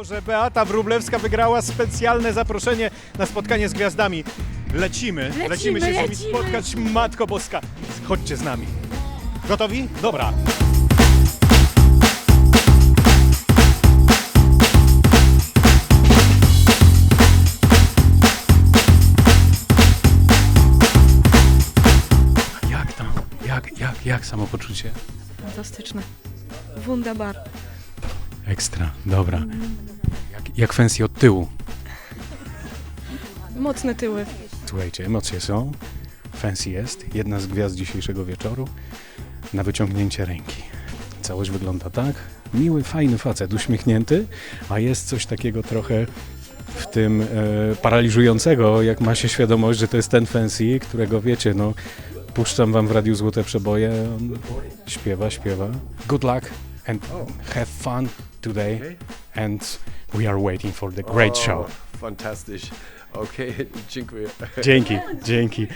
To, że Beata Wróblewska wygrała specjalne zaproszenie na spotkanie z gwiazdami. Lecimy, lecimy, się z nimi lecimy. spotkać. Matko Boska, chodźcie z nami. Gotowi? Dobra. Jak tam? Jak, jak, jak samopoczucie? Fantastyczne. Wunderbar. Ekstra, dobra. Jak, jak fancy od tyłu. Mocne tyły. Słuchajcie, emocje są. Fancy jest. Jedna z gwiazd dzisiejszego wieczoru. Na wyciągnięcie ręki. Całość wygląda tak. Miły, fajny facet, uśmiechnięty, a jest coś takiego trochę w tym e, paraliżującego, jak ma się świadomość, że to jest ten Fancy, którego wiecie, no puszczam wam w radiu Złote Przeboje, on śpiewa, śpiewa. Good luck and have fun today and we are waiting for the great show. Fantastisch. Okay, dziękuję. Dzięki, dzięki.